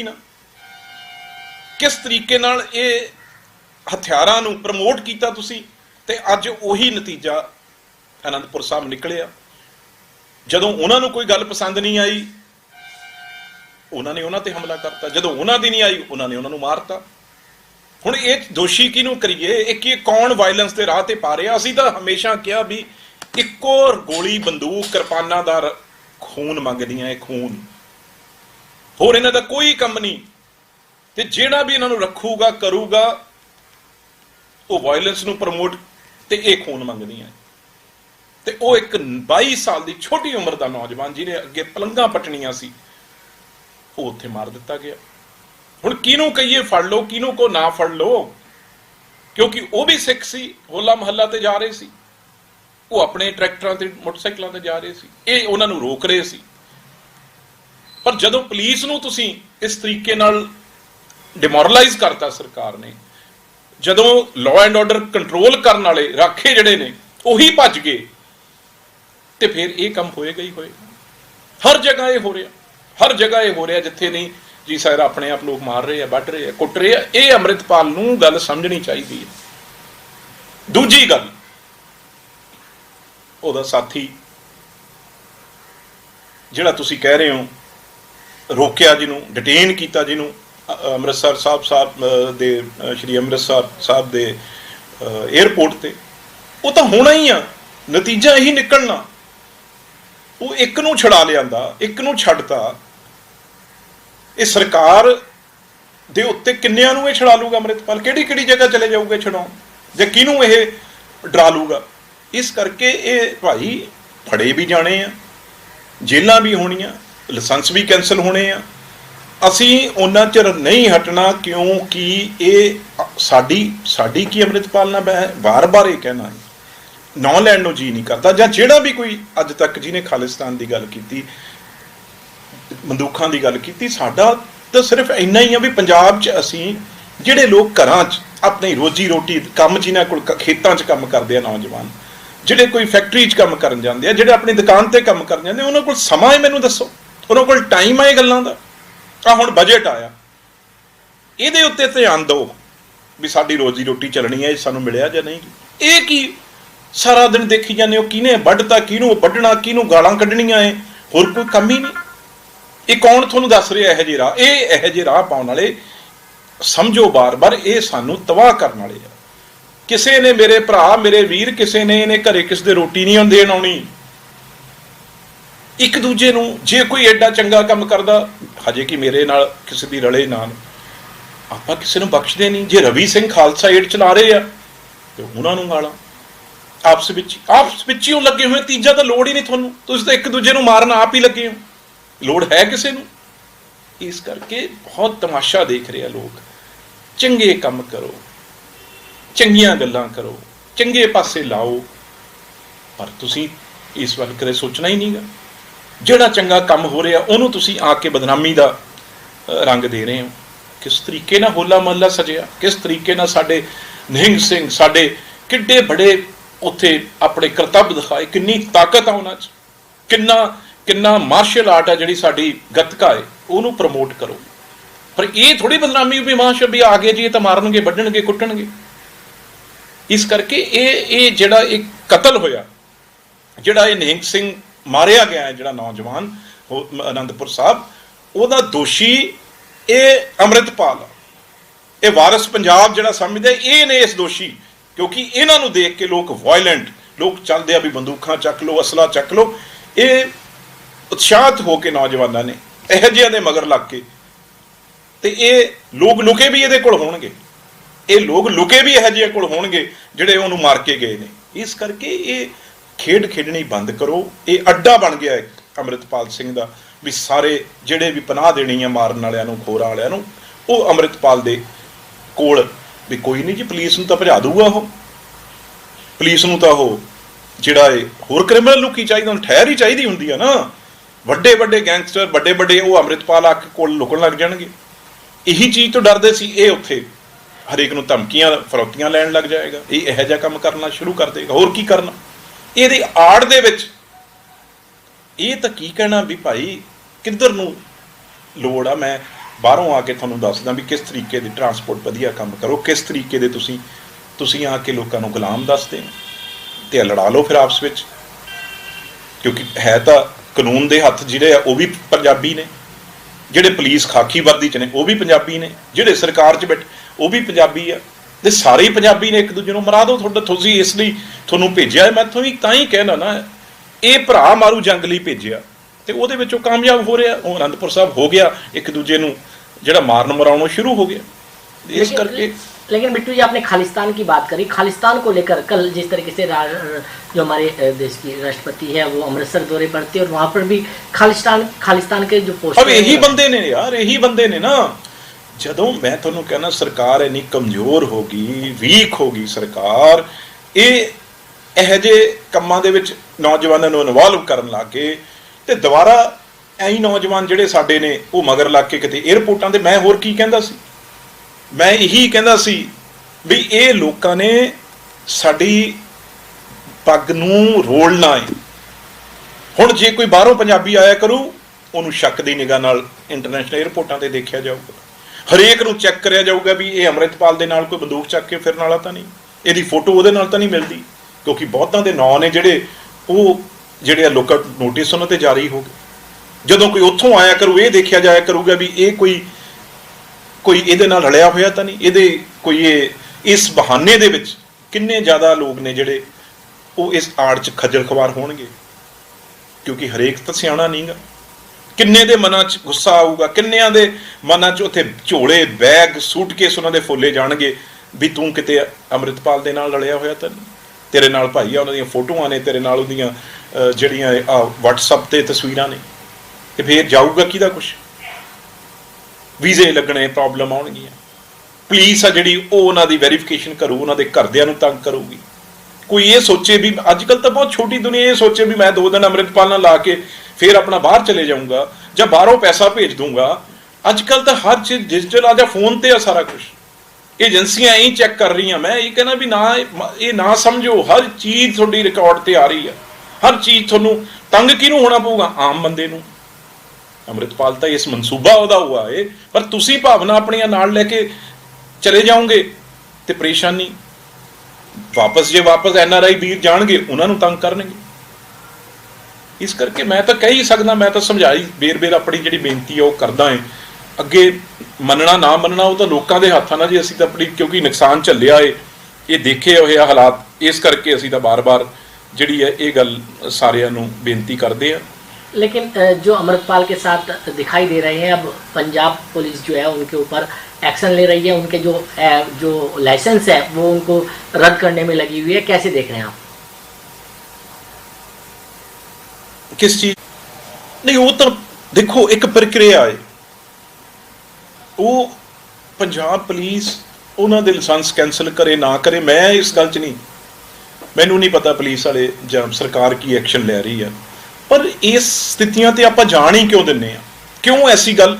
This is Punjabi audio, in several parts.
ਐਮਪੀ ਕਿਸ ਤਰੀਕੇ ਨਾਲ ਇਹ ਹਥਿਆਰਾਂ ਨੂੰ ਪ੍ਰਮੋਟ ਕੀਤਾ ਤੁਸੀਂ ਤੇ ਅੱਜ ਉਹੀ ਨਤੀਜਾ ਅਨੰਦਪੁਰ ਸਾਹਿਬ ਨਿਕਲਿਆ। ਜਦੋਂ ਉਹਨਾਂ ਨੂੰ ਕੋਈ ਗੱਲ ਪਸੰਦ ਨਹੀਂ ਆਈ, ਉਹਨਾਂ ਨੇ ਉਹਨਾਂ ਤੇ ਹਮਲਾ ਕਰਤਾ। ਜਦੋਂ ਉਹਨਾਂ ਦੀ ਨਹੀਂ ਆਈ, ਉਹਨਾਂ ਨੇ ਉਹਨਾਂ ਨੂੰ ਮਾਰਤਾ। ਹੁਣ ਇਹ ਦੋਸ਼ੀ ਕਿਹਨੂੰ ਕਰੀਏ? ਇਹ ਕੀ ਕੌਣ ਵਾਇਲੈਂਸ ਦੇ ਰਾਹ ਤੇ ਪਾ ਰਿਹਾ? ਅਸੀਂ ਤਾਂ ਹਮੇਸ਼ਾ ਕਿਹਾ ਵੀ ਇੱਕੋ ਗੋਲੀ ਬੰਦੂਕ ਕਿਰਪਾਨਾਂ ਦਾ ਖੂਨ ਮੰਗਦੀਆਂ ਇਹ ਖੂਨ। ਹੋਰ ਇਹਨਾਂ ਦਾ ਕੋਈ ਕੰਮ ਨਹੀਂ। ਤੇ ਜਿਹੜਾ ਵੀ ਇਹਨਾਂ ਨੂੰ ਰੱਖੂਗਾ, ਕਰੂਗਾ, ਉਹ ਵਾਇਲੈਂਸ ਨੂੰ ਪ੍ਰਮੋਟ ਤੇ ਇਹ ਖੂਨ ਮੰਗਦੀਆਂ ਤੇ ਉਹ ਇੱਕ 22 ਸਾਲ ਦੀ ਛੋਟੀ ਉਮਰ ਦਾ ਨੌਜਵਾਨ ਜਿਹਨੇ ਅੱਗੇ ਪਲੰਘਾਂ ਪਟਣੀਆਂ ਸੀ, ਉਹ ਉੱਥੇ ਮਾਰ ਦਿੱਤਾ ਗਿਆ। ਹੁਣ ਕਿਹਨੂੰ ਕਹੀਏ ਫੜ ਲਓ, ਕਿਹਨੂੰ ਕੋ ਨਾ ਫੜ ਲਓ? ਕਿਉਂਕਿ ਉਹ ਵੀ ਸਿੱਖ ਸੀ, ਹੋਲਾ ਮਹੱਲਾ ਤੇ ਜਾ ਰਹੇ ਸੀ। ਉਹ ਆਪਣੇ ਟਰੈਕਟਰਾਂ ਤੇ, ਮੋਟਰਸਾਈਕਲਾਂ ਤੇ ਜਾ ਰਹੇ ਸੀ। ਇਹ ਉਹਨਾਂ ਨੂੰ ਰੋਕ ਰਹੇ ਸੀ। ਪਰ ਜਦੋਂ ਪੁਲਿਸ ਨੂੰ ਤੁਸੀਂ ਇਸ ਤਰੀਕੇ ਨਾਲ ਡਿਮੋਰਲਾਈਜ਼ ਕਰਤਾ ਸਰਕਾਰ ਨੇ, ਜਦੋਂ ਲਾਅ ਐਂਡ ਆਰਡਰ ਕੰਟਰੋਲ ਕਰਨ ਵਾਲੇ ਰਾਖੇ ਜਿਹੜੇ ਨੇ, ਉਹੀ ਭੱਜ ਗਏ, ਤੇ ਫਿਰ ਇਹ ਕੰਮ ਹੋਏਗਾ ਹੀ ਹੋਏਗਾ ਹਰ ਜਗ੍ਹਾ ਇਹ ਹੋ ਰਿਹਾ, ਹਰ ਜਗ੍ਹਾ ਇਹ ਹੋ ਰਿਹਾ ਜਿੱਥੇ ਨਹੀਂ, ਜੀ ਸਰ ਆਪਣੇ ਆਪ ਲੋਕ ਮਾਰ ਰਹੇ ਆ, ਵੱਢ ਰਹੇ ਆ, ਕੁੱਟ ਰਹੇ ਆ, ਇਹ ਅੰਮ੍ਰਿਤਪਾਲ ਨੂੰ ਗੱਲ ਸਮਝਣੀ ਚਾਹੀਦੀ ਹੈ। ਦੂਜੀ ਗੱਲ, ਉਹਦਾ ਸਾਥੀ, ਜਿਹੜਾ ਤੁਸੀਂ ਕਹਿ ਰਹੇ ਹੋ ਰੋਕਿਆ ਜਿਹਨੂੰ ਡਿਟੇਨ ਕੀਤਾ ਜਿਹਨੂੰ ਅੰਮ੍ਰਿਤਸਰ ਸਾਹਿਬ ਸਾਹਿਬ ਦੇ ਸ਼੍ਰੀ ਅੰਮ੍ਰਿਤਸਰ ਸਾਹਿਬ ਦੇ 에ਅਰਪੋਰਟ ਤੇ। ਉਹ ਤਾਂ ਹੋਣਾ ਹੀ ਆ, ਨਤੀਜਾ ਇਹੀ ਨਿਕਲਣਾ। ਉਹ ਇੱਕ ਨੂੰ ਛੜਾ ਲਿਆਂਦਾ, ਇੱਕ ਨੂੰ ਛੱਡਤਾ। ਇਹ ਸਰਕਾਰ ਦੇ ਉੱਤੇ ਕਿੰਨਿਆਂ ਨੂੰ ਇਹ ਛੜਾ ਲੂਗਾ ਅੰਮ੍ਰਿਤਪਾਲ? ਕਿਹੜੀ ਕਿਹੜੀ ਜਗ੍ਹਾ ਚਲੇ ਜਾਊਗੇ ਛਡਾਉਣ? ਜਾਂ ਕਿਹਨੂੰ ਇਹ ਡਰਾ ਲੂਗਾ? ਇਸ ਕਰਕੇ ਇਹ ਭਾਈ ਫੜੇ ਵੀ ਜਾਣੇ ਆ, ਜੇਲਾਂ ਵੀ ਹੋਣੀਆਂ ਲਾਇਸੈਂਸ ਵੀ ਕੈਨਸਲ ਹੋਣੇ ਆ। ਅਸੀਂ ਉਹਨਾਂ ਚਿਰ ਨਹੀਂ ਹਟਣਾ ਕਿਉਂਕਿ ਇਹ ਸਾਡੀ ਸਾਡੀ ਕੀ ਅੰਮ੍ਰਿਤਪਾਲ ਨਾਲ ਮੈਂ ਵਾਰ-ਵਾਰ ਇਹ ਕਹਿਣਾ ਹੈ। ਨਾਂ ਲੈਣ ਨੂੰ ਜੀ ਨਹੀਂ ਕਰਦਾ ਜਾਂ ਜਿਹੜਾ ਵੀ ਕੋਈ ਅੱਜ ਤੱਕ ਜਿਹਨੇ ਖਾਲਿਸਤਾਨ ਦੀ ਗੱਲ ਕੀਤੀ ਬੰਦੂਕਾਂ ਦੀ ਗੱਲ ਕੀਤੀ ਸਾਡਾ ਤਾਂ ਸਿਰਫ ਇੰਨਾ ਹੀ ਆ ਵੀ ਪੰਜਾਬ 'ਚ ਅਸੀਂ ਜਿਹੜੇ ਲੋਕ ਘਰਾਂ 'ਚ ਆਪਣੀ ਰੋਜੀ ਰੋਟੀ ਕੰਮ ਜਿਨ੍ਹਾਂ ਕੋਲ ਖੇਤਾਂ 'ਚ ਕੰਮ ਕਰਦੇ ਆ ਨੌਜਵਾਨ ਜਿਹੜੇ ਕੋਈ ਫੈਕਟਰੀ 'ਚ ਕੰਮ ਕਰਨ ਜਾਂਦੇ ਆ ਜਿਹੜੇ ਆਪਣੀ ਦੁਕਾਨ ਤੇ ਕੰਮ ਕਰਨ ਜਾਂਦੇ ਆ, ਉਹਨਾਂ ਕੋਲ ਸਮਾਂ ਹੈ ਮੈਨੂੰ ਦੱਸੋ। ਉਹਨਾਂ ਕੋਲ ਟਾਈਮ ਆ ਇਹ ਗੱਲਾਂ ਦਾ। ਆ ਹੁਣ ਬਜਟ ਆਇਆ। ਇਹਦੇ ਉੱਤੇ ਧਿਆਨ ਦਿਓ ਵੀ ਸਾਡੀ ਰੋਜੀ ਰੋਟੀ ਚੱਲਣੀ ਹੈ ਇਹ ਸਾਨੂੰ ਮਿਲਿਆ ਜਾਂ ਨਹੀਂ। ਇਹ ਕੀ ਸਾਰਾ ਦਿਨ ਦੇਖੀ ਜਾਂਦੇ ਹੋ, ਕਿਹਨੇ ਵੱਢਤਾ, ਕਿਹਨੂੰ ਵੱਢਣਾ, ਕਿਹਨੂੰ ਗਾਲਾਂ ਕੱਢਣੀਆਂ ਏ ਹੋਰ ਕੋਈ ਕੰਮ ਹੀ ਨਹੀਂ। ਇਹ ਕੌਣ ਤੁਹਾਨੂੰ ਦੱਸ ਰਿਹਾ ਇਹੋ ਜਿਹੇ ਰਾਹ? ਇਹ ਇਹੋ ਜਿਹੇ ਰਾਹ ਪਾਉਣ ਵਾਲੇ ਸਮਝੋ ਬਾਰ-ਬਾਰ, ਇਹ ਸਾਨੂੰ ਤਬਾਹ ਕਰਨ ਵਾਲੇ ਆ। ਕਿਸੇ ਨੇ ਮੇਰੇ ਭਰਾ, ਮੇਰੇ ਵੀਰ, ਕਿਸੇ ਨੇ ਇਹਨੇ ਘਰੇ ਕਿਸ ਦੇ ਰੋਟੀ ਨਹੀਂ ਦੇਣ ਆਉਣੀ। ਇੱਕ ਦੂਜੇ ਨੂੰ ਜੇ ਕੋਈ ਐਡਾ ਚੰਗਾ ਕੰਮ ਕਰਦਾ, ਹਜੇ ਕਿ ਮੇਰੇ ਨਾਲ ਕਿਸੇ ਦੀ ਰਲੇ ਨਾਲ ਆਪਾਂ ਕਿਸੇ ਨੂੰ ਬਖਸ਼ਦੇ ਨਹੀਂ। ਜੇ ਰਵੀ ਸਿੰਘ ਖਾਲਸਾ ਏਡ ਚਲਾ ਰਹੇ ਆ, ਤੇ ਉਹਨਾਂ ਨੂੰ ਗਾਲਾਂ। ਆਪਸ ਵਿੱਚ ਆਪਸ ਵਿੱਚ ਹੀ ਉਹ ਲੱਗੇ ਹੋਏ ਤੀਜਾ ਤਾਂ ਲੋੜ ਹੀ ਨਹੀਂ ਤੁਹਾਨੂੰ। ਤੁਸੀਂ ਤਾਂ ਇੱਕ ਦੂਜੇ ਨੂੰ ਮਾਰਨ ਆਪ ਹੀ ਲੱਗੇ ਹੋ। ਲੋੜ ਹੈ ਕਿਸੇ ਨੂੰ। ਇਸ ਕਰਕੇ ਬਹੁਤ ਤਮਾਸ਼ਾ ਦੇਖ ਰਹੇ ਆ ਲੋਕ। ਚੰਗੇ ਕੰਮ ਕਰੋ। ਚੰਗੀਆਂ ਗੱਲਾਂ ਕਰੋ। ਚੰਗੇ ਪਾਸੇ ਲਾਓ। ਪਰ ਤੁਸੀਂ ਇਸ ਵੱਲ ਕਦੇ ਸੋਚਣਾ ਹੀ ਨਹੀਂਗਾ। ਜਿਹੜਾ ਚੰਗਾ ਕੰਮ ਹੋ ਰਿਹਾ, ਉਹਨੂੰ ਤੁਸੀਂ ਆ ਕੇ ਬਦਨਾਮੀ ਦਾ ਰੰਗ ਦੇ ਰਹੇ ਹੋ। ਕਿਸ ਤਰੀਕੇ ਨਾਲ ਹੋਲਾ ਮਹੱਲਾ ਸਜਿਆ, ਕਿਸ ਤਰੀਕੇ ਨਾਲ ਸਾਡੇ ਨਿਹੰਗ ਸਿੰਘ, ਸਾਡੇ ਕਿੱਡੇ ਬੜੇ ਉੱਥੇ ਆਪਣੇ ਕਰਤੱਵ ਦਿਖਾਏ, ਕਿੰਨੀ ਤਾਕਤ ਆ ਉਹਨਾਂ 'ਚ। ਕਿੰਨਾ ਕਿੰਨਾ ਮਾਰਸ਼ਲ ਆਰਟ ਆ ਜਿਹੜੀ ਸਾਡੀ ਗੱਤਕਾ ਹੈ ਉਹਨੂੰ ਪ੍ਰਮੋਟ ਕਰੋ। ਪਰ ਇਹ ਥੋੜੀ ਬਦਨਾਮੀ ਵੀ ਮਾਸ਼ਾ ਵੀ ਆ ਗਏ, ਜੀ ਇਹ ਤਾਂ ਮਾਰਨਗੇ, ਵੱਢਣਗੇ, ਕੁੱਟਣਗੇ। ਇਸ ਕਰਕੇ ਇਹ ਇਹ ਜਿਹੜਾ ਇੱਕ ਕਤਲ ਹੋਇਆ, ਜਿਹੜਾ ਇਹ ਨਿਹੰਗ ਸਿੰਘ ਮਾਰਿਆ ਗਿਆ ਹੈ ਜਿਹੜਾ ਨੌਜਵਾਨ, ਉਹ ਅਨੰਦਪੁਰ ਸਾਹਿਬ, ਉਹਦਾ ਦੋਸ਼ੀ ਇਹ ਅੰਮ੍ਰਿਤਪਾਲ ਇਹ ਵਾਰਿਸ ਪੰਜਾਬ ਜਿਹੜਾ ਸਮਝਦਾ, ਇਹ ਨੇ ਇਸ ਦੋਸ਼ੀ, ਕਿਉਂਕਿ ਇਹਨਾਂ ਨੂੰ ਦੇਖ ਕੇ ਲੋਕ ਵਾਇਲੈਂਟ ਲੋਕ ਚੱਲਦੇ ਆ ਵੀ ਬੰਦੂਕਾਂ ਚੱਕ ਲਓ, ਅਸਲਾ ਚੱਕ ਲਓ। ਇਹ ਉਤਸ਼ਾਹਤ ਹੋ ਕੇ ਨੌਜਵਾਨਾਂ ਨੇ, ਇਹੋ ਜਿਹਿਆਂ ਦੇ ਮਗਰ ਲੱਗ ਕੇ। ਤੇ ਇਹ ਲੋਕ ਲੁਕੇ ਵੀ ਇਹਦੇ ਕੋਲ ਹੋਣਗੇ। ਇਹ ਲੋਕ ਲੁਕੇ ਵੀ ਇਹੋ ਜਿਹੇ ਕੋਲ ਹੋਣਗੇ, ਜਿਹੜੇ ਉਹਨੂੰ ਮਾਰ ਕੇ ਗਏ ਨੇ। ਇਸ ਕਰਕੇ ਇਹ ਖੇਡ ਖੇਡਣੀ ਬੰਦ ਕਰੋ। ਇਹ ਅੱਡਾ ਬਣ ਗਿਆ ਹੈ ਅੰਮ੍ਰਿਤਪਾਲ ਸਿੰਘ ਦਾ, ਵੀ ਸਾਰੇ ਜਿਹੜੇ ਵੀ ਪਨਾਹ ਦੇਣੀ ਆ ਮਾਰਨ ਵਾਲਿਆਂ ਨੂੰ, ਖੋਰਾਂ ਵਾਲਿਆਂ ਨੂੰ, ਉਹ ਅੰਮ੍ਰਿਤਪਾਲ ਦੇ ਕੋਲ। ਵੀ ਕੋਈ ਨਹੀਂ ਜੀ, ਪੁਲਿਸ ਨੂੰ ਤਾਂ ਭਜਾ ਦੂਗਾ ਉਹ। ਪੁਲਿਸ ਨੂੰ ਤਾਂ ਉਹ ਜਿਹੜਾ ਇਹ ਹੋਰ ਕ੍ਰਿਮੀਨਲ ਨੂੰ ਕੀ ਚਾਹੀਦਾ? ਉਹਨੂੰ ਠਹਿਰ ਹੀ ਚਾਹੀਦੀ ਹੁੰਦੀ ਆ ਨਾ। ਵੱਡੇ ਵੱਡੇ ਗੈਂਗਸਟਰ ਵੱਡੇ ਵੱਡੇ ਉਹ ਅੰਮ੍ਰਿਤਪਾਲ ਆ ਕੇ ਕੋਲ ਲੁਕਣ ਲੱਗ ਜਾਣਗੇ। ਇਹੀ ਚੀਜ਼ ਤੋਂ ਡਰਦੇ ਸੀ ਇਹ ਉੱਥੇ। ਹਰੇਕ ਨੂੰ ਧਮਕੀਆਂ, ਫਰੋਤੀਆਂ ਲੈਣ ਲੱਗ ਜਾਏਗਾ। ਇਹ ਇਹੋ ਜਿਹਾ ਕੰਮ ਕਰਨਾ ਸ਼ੁਰੂ ਕਰ ਦੇਗਾ। ਹੋਰ ਕੀ ਕਰਨਾ? ਇਹਦੀ ਆੜ ਦੇ ਵਿੱਚ। ਇਹ ਤਾਂ ਕੀ ਕਹਿਣਾ ਵੀ ਭਾਈ, ਕਿੱਧਰ ਨੂੰ ਲੋੜ ਆ? ਮੈਂ ਬਾਹਰੋਂ ਆ ਕੇ ਤੁਹਾਨੂੰ ਦੱਸਦਾ ਵੀ ਕਿਸ ਤਰੀਕੇ ਦੀ ਟਰਾਂਸਪੋਰਟ ਵਧੀਆ ਕੰਮ ਕਰੋ, ਕਿਸ ਤਰੀਕੇ ਦੇ ਤੁਸੀਂ ਤੁਸੀਂ ਆ ਕੇ ਲੋਕਾਂ ਨੂੰ ਗੁਲਾਮ ਦੱਸਦੇ ਹੋ ਤੇ ਲੜਾ ਲਓ ਫਿਰ ਆਪਸ ਵਿੱਚ। ਕਿਉਂਕਿ ਹੈ ਤਾਂ ਕਾਨੂੰਨ ਦੇ ਹੱਥ ਜਿਹੜੇ ਆ, ਉਹ ਵੀ ਪੰਜਾਬੀ ਨੇ। ਜਿਹੜੇ ਪੁਲਿਸ ਖਾਕੀ ਵਰਦੀ ਚ ਨੇ, ਉਹ ਵੀ ਪੰਜਾਬੀ ਨੇ। ਜਿਹੜੇ ਸਰਕਾਰ 'ਚ ਬੈਠੇ, ਉਹ ਵੀ ਪੰਜਾਬੀ ਆ। ਤੇ ਸਾਰੇ ਪੰਜਾਬੀ ਨੇ ਇੱਕ ਦੂਜੇ ਨੂੰ ਮਰਾ ਦਿਓ ਤੁਹਾਡਾ, ਤੁਸੀਂ ਇਸ ਲਈ ਤੁਹਾਨੂੰ ਭੇਜਿਆ ਹੈ। ਮੈਂ ਤੁਹਾਨੂੰ ਵੀ ਤਾਂ ਹੀ ਕਹਿਣਾ ਨਾ ਇਹ ਭਰਾ ਮਾਰੂ ਜੰਗ ਲਈ ਭੇਜਿਆ ਤੇ ਉਹਦੇ ਵਿੱਚ ਉਹ ਕਾਮਯਾਬ ਹੋ ਰਿਹਾ ਉਹ ਅਨੰਦਪੁਰ ਸਾਹਿਬ ਹੋ ਗਿਆ ਇੱਕ ਦੂਜੇ ਨੂੰ ਜਿਹੜਾ ਮਾਰਨ ਮਰਾਉਣੋਂ ਸ਼ੁਰੂ ਹੋ ਗਿਆ ਇਸ लेकिन- ਕਰਕੇ लेकिन बिट्टू जी आपने खालिस्तान की बात करी खालिस्तान को लेकर कल जिस तरीके से रा- जो हमारे अ, देश की राष्ट्रपति है वो अमृतसर दौरे पर थे और वहाँ पर भी खालिस्तान खालिस्तान के जो पोस्ट ਅਬ ਇਹੀ ਬੰਦੇ ਨੇ ਯਾਰ ਇਹੀ ਬੰਦੇ ਨੇ ਨਾ ਜਦੋਂ ਮੈਂ ਤੁਹਾਨੂੰ ਕਹਿੰਦਾ ਸਰਕਾਰ ਇੰਨੀ ਕਮਜ਼ੋਰ ਹੋ ਗਈ ਵੀਕ ਹੋ ਗਈ ਸਰਕਾਰ ਇਹ ਇਹੋ ਜਿਹੇ ਕੰਮਾਂ ਦੇ ਵਿੱਚ ਨੌਜਵਾਨਾਂ ਨੂੰ ਇਨਵੋਲਵ ਕਰਨ ਲੱਗੇ ਤੇ ਦੁਬਾਰਾ ਐਂ ਨੌਜਵਾਨ ਜਿਹੜੇ ਸਾਡੇ ਨੇ, ਉਹ ਮਗਰ ਲੱਗ ਕੇ ਕਿਤੇ 에ਅਰਪੋਰਟਾਂ ਤੇ, ਮੈਂ ਹੋਰ ਕੀ ਕਹਿੰਦਾ ਸੀ? ਮੈਂ ਇਹੀ ਕਹਿੰਦਾ ਸੀ ਵੀ ਇਹ ਲੋਕਾਂ ਨੇ ਸਾਡੀ ਪੱਗ ਨੂੰ ਰੋਲਣਾ ਹੈ ਹੁਣ ਜੇ ਕੋਈ ਬਾਹਰੋਂ ਪੰਜਾਬੀ ਆਇਆ ਕਰੂ, ਉਹਨੂੰ ਸ਼ੱਕ ਦੀ ਨਿਗਾਹ ਨਾਲ ਇੰਟਰਨੈਸ਼ਨਲ 에ਅਰਪੋਰਟਾਂ ਤੇ ਦੇਖਿਆ ਜਾਊਗਾ। ਹਰੇਕ ਨੂੰ ਚੈੱਕ ਕਰਿਆ ਜਾਊਗਾ ਵੀ ਇਹ ਅੰਮ੍ਰਿਤਪਾਲ ਦੇ ਨਾਲ ਕੋਈ ਬੰਦੂਕ ਚੱਕ ਕੇ ਫਿਰਨ ਵਾਲਾ ਤਾਂ ਨਹੀਂ। ਇਹਦੀ ਫੋਟੋ ਉਹਦੇ ਨਾਲ ਤਾਂ ਨਹੀਂ ਮਿਲਦੀ। ਕਿਉਂਕਿ ਬਹੁਤਾਂ ਦੇ ਨਾਂ ਨੇ ਜਿਹੜੇ ਉਹ ਜਿਹੜੇ ਆ ਲੋਕਾਂ ਨੋਟਿਸ ਉਹਨਾਂ ਤੇ ਜਾਰੀ ਹੋ ਗਏ ਜਦੋਂ ਕੋਈ ਉੱਥੋਂ ਆਇਆ ਕਰੂ, ਇਹ ਦੇਖਿਆ ਜਾਇਆ ਕਰੂਗਾ ਵੀ ਇਹ ਕੋਈ ਕੋਈ ਇਹਦੇ ਨਾਲ ਰਲਿਆ ਹੋਇਆ ਤਾਂ ਨਹੀਂ। ਇਹਦੇ ਕੋਈ ਇਹ ਇਸ ਬਹਾਨੇ ਦੇ ਵਿੱਚ ਕਿੰਨੇ ਜ਼ਿਆਦਾ ਲੋਕ ਨੇ ਜਿਹੜੇ ਉਹ ਇਸ ਆੜ 'ਚ ਖੱਜਲ ਖਵਾਰ ਹੋਣਗੇ। ਕਿਉਂਕਿ ਹਰੇਕ ਤਾਂ ਸਿਆਣਾ ਨਹੀਂਗਾ ਕਿੰਨੇ ਦੇ ਮਨਾਂ 'ਚ ਗੁੱਸਾ ਆਊਗਾ, ਕਿੰਨਿਆਂ ਦੇ ਮਨਾਂ 'ਚ ਉੱਥੇ ਝੋਲੇ, ਬੈਗ, ਸੂਟਕੇਸ ਉਹਨਾਂ ਦੇ ਫੋਲੇ ਜਾਣਗੇ ਵੀ ਤੂੰ ਕਿਤੇ ਅੰਮ੍ਰਿਤਪਾਲ ਦੇ ਨਾਲ ਲੜਿਆ ਹੋਇਆ ਤਾਂ ਨਹੀਂ। ਤੇਰੇ ਨਾਲ ਭਾਈ ਆ, ਉਹਨਾਂ ਦੀਆਂ ਫੋਟੋਆਂ ਨੇ, ਤੇਰੇ ਨਾਲ ਉਹਦੀਆਂ ਜਿਹੜੀਆਂ ਆ WhatsApp ਤੇ ਤਸਵੀਰਾਂ ਨੇ। ਤੇ ਫੇਰ ਜਾਊਗਾ ਕਿਹਦਾ ਕੁਛ? ਵੀਜ਼ੇ ਲੱਗਣੇ ਪ੍ਰੋਬਲਮ ਆਉਣਗੀਆਂ। ਪੁਲਿਸ ਆ ਜਿਹੜੀ, ਉਹ ਉਹਨਾਂ ਦੀ ਵੈਰੀਫਿਕੇਸ਼ਨ ਕਰੂ, ਉਹਨਾਂ ਦੇ ਘਰਦਿਆਂ ਨੂੰ ਤੰਗ ਕਰੂਗੀ। ਕੋਈ ਇਹ ਸੋਚੇ ਵੀ ਅੱਜ ਕੱਲ ਤਾਂ ਬਹੁਤ ਛੋਟੀ ਦੁਨੀਆ, ਇਹ ਸੋਚੇ ਵੀ ਮੈਂ ਦੋ ਦਿਨ ਅੰਮ੍ਰਿਤਪਾਲ ਨਾਲ ਲਾ ਕੇ ਫਿਰ ਆਪਣਾ ਬਾਹਰ ਚਲੇ ਜਾਊਂਗਾ ਜਾਂ ਬਾਹਰੋਂ ਪੈਸਾ ਭੇਜ ਦੂੰਗਾ ਅੱਜ ਕੱਲ ਤਾਂ ਹਰ ਚੀਜ਼ ਡਿਜੀਟਲ ਆ, ਜਾਂ ਫੋਨ ਤੇ ਆ ਸਾਰਾ ਕੁਝ ਏਜੰਸੀਆਂ ਐਂ ਚੈੱਕ ਕਰ ਰਹੀਆਂ, ਮੈਂ ਇਹ ਕਹਿੰਦਾ ਵੀ ਨਾ, ਇਹ ਨਾ ਸਮਝੋ, ਹਰ ਚੀਜ਼ ਤੁਹਾਡੀ ਰਿਕਾਰਡ ਤੇ ਆ ਰਹੀ ਹੈ ਹਰ ਚੀਜ਼ ਤੁਹਾਨੂੰ ਤੰਗ ਕਿਹਨੂੰ ਹੋਣਾ ਪਊਗਾ? ਆਮ ਬੰਦੇ ਨੂੰ। ਅੰਮ੍ਰਿਤਪਾਲ ਤਾਂ ਇਸ ਮਨਸੂਬਾ ਉਹਦਾ ਹੁਆ ਏ, ਪਰ ਤੁਸੀਂ ਭਾਵਨਾ ਆਪਣੀਆਂ ਨਾਲ ਲੈ ਕੇ ਚਲੇ ਜਾਓਗੇ ਤੇ ਪਰੇਸ਼ਾਨੀ। ਵਾਪਸ ਜੇ ਵਾਪਸ ਐਨ ਆਰ ਆਈ ਵੀਰ ਜਾਣਗੇ, ਉਹਨਾਂ ਨੂੰ ਤੰਗ ਕਰਨਗੇ। ਇਸ ਕਰਕੇ ਮੈਂ ਤਾਂ ਕਹਿ ਹੀ ਸਕਦਾ, ਮੈਂ ਤਾਂ ਸਮਝਾਈ, ਬੇਰ-ਬੇਰ ਆਪਣੀ ਜਿਹੜੀ ਬੇਨਤੀ ਆ ਉਹ ਕਰਦਾ ਹਾਂ ਅੱਗੇ ਮੰਨਣਾ ਨਾ ਮੰਨਣਾ ਉਹ ਤਾਂ ਲੋਕਾਂ ਦੇ ਹੱਥਾਂ ਨਾਲ ਜੀ ਅਸੀਂ ਤਾਂ ਆਪਣੀ ਕਿਉਂਕਿ ਨੁਕਸਾਨ ਝੱਲਿਆ ਏ ਇਹ ਦੇਖੇ ਹੋਏ ਆ ਹਾਲਾਤ ਇਸ ਕਰਕੇ ਅਸੀਂ ਤਾਂ ਬਾਰ-ਬਾਰ ਜਿਹੜੀ ਹੈ ਇਹ ਗੱਲ ਸਾਰਿਆਂ ਨੂੰ ਬੇਨਤੀ ਕਰਦੇ ਆ लेकिन अ, जो अमृतपाल के साथ दिखाई दे रहे हैं अब पंजाब पुलिस जो है उनके ऊपर एक्शन ले रही है उनके जो अ, जो लाइसेंस है वो उनको रद्द करने में लगी हुई है कैसे देख रहे हैं आप ਕਿਸ ਚੀਜ਼ ਨਹੀਂ ਉਹ ਤਾਂ ਦੇਖੋ ਇੱਕ ਪ੍ਰਕਿਰਿਆ ਹੈ ਉਹ ਪੰਜਾਬ ਪੁਲਿਸ ਉਹਨਾਂ ਦੇ ਲਾਇਸੈਂਸ ਕੈਨਸਲ ਕਰੇ, ਨਾ ਕਰੇ, ਮੈਂ ਇਸ ਗੱਲ 'ਚ ਨਹੀਂ। ਮੈਨੂੰ ਨਹੀਂ ਪਤਾ ਪੁਲਿਸ ਵਾਲੇ ਜਾਂ ਸਰਕਾਰ ਕੀ ਐਕਸ਼ਨ ਲੈ ਰਹੀ ਆ। ਪਰ ਇਸ ਸਥਿਤੀਆਂ ਤੇ ਆਪਾਂ ਜਾਣ ਹੀ ਕਿਉਂ ਦਿੰਨੇ ਆ? ਕਿਉਂ ਐਸੀ ਗੱਲ?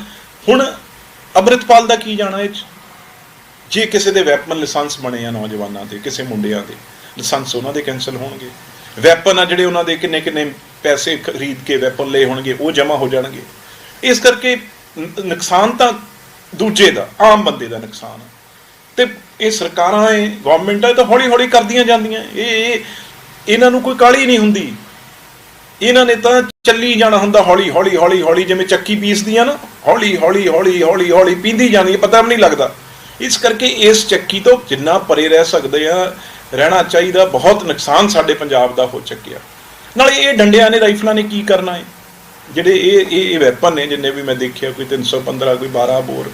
ਹੁਣ ਅੰਮ੍ਰਿਤਪਾਲ ਦਾ ਕੀ ਜਾਣਾ ਇਹ 'ਚ? ਜੇ ਕਿਸੇ ਦੇ ਵੈਪਨ ਲਾਇਸੈਂਸ ਬਣੇ ਆ ਨੌਜਵਾਨਾਂ ਦੇ, ਕਿਸੇ ਮੁੰਡਿਆਂ ਦੇ, ਲਾਇਸੈਂਸ ਉਹਨਾਂ ਦੇ ਕੈਨਸਲ ਹੋਣਗੇ। ਵੈਪਨ ਆ ਜਿਹੜੇ ਉਹਨਾਂ ਦੇ ਕਿੰਨੇ ਕਿੰਨੇ ਪੈਸੇ ਖਰੀਦ ਕੇ ਵੈਪਨ ਲਏ ਹੋਣਗੇ, ਉਹ ਜਮ੍ਹਾਂ ਹੋ ਜਾਣਗੇ। ਇਸ ਕਰਕੇ ਨੁਕਸਾਨ ਤਾਂ ਦੂਜੇ ਦਾ, ਆਮ ਬੰਦੇ ਦਾ ਨੁਕਸਾਨ। ਆ ਤੇ ਇਹ ਸਰਕਾਰਾਂ, ਇਹ ਗਵਰਨਮੈਂਟਾਂ ਇਹ ਤਾਂ ਹੌਲੀ ਹੌਲੀ ਕਰਦੀਆਂ ਜਾਂਦੀਆਂ। ਇਹ ਇਹਨਾਂ ਨੂੰ ਕੋਈ ਕਾਹਲੀ ਨਹੀਂ ਹੁੰਦੀ। ਇਹਨਾਂ ਨੇ ਤਾਂ ਚੱਲੀ ਜਾਣਾ ਹੁੰਦਾ ਹੌਲੀ ਹੌਲੀ ਹੌਲੀ ਹੌਲੀ, ਜਿਵੇਂ ਚੱਕੀ ਪੀਸਦੀ ਆ ਨਾ, ਹੌਲੀ ਹੌਲੀ ਹੌਲੀ ਹੌਲੀ ਹੌਲੀ ਪੀਂਦੀ ਜਾਂਦੀ ਪਤਾ ਵੀ ਨਹੀਂ ਲੱਗਦਾ। ਇਸ ਕਰਕੇ ਇਸ ਚੱਕੀ ਤੋਂ ਜਿੰਨਾ ਪਰੇ ਰਹਿ ਸਕਦੇ ਆ, ਰਹਿਣਾ ਚਾਹੀਦਾ, ਬਹੁਤ ਨੁਕਸਾਨ ਸਾਡੇ ਪੰਜਾਬ ਦਾ ਹੋ ਚੁੱਕਿਆ। ਨਾਲੇ ਇਹ ਡੰਡਿਆਂ ਨੇ, ਰਾਈਫਲਾਂ ਨੇ ਕੀ ਕਰਨਾ ਹੈ? ਜਿਹੜੇ ਇਹ ਇਹ ਇਹ ਵੈਪਨ ਨੇ ਜਿੰਨੇ ਵੀ ਮੈਂ ਦੇਖਿਆ, ਕੋਈ 315 ਕੋਈ 12 ਬੋਰ,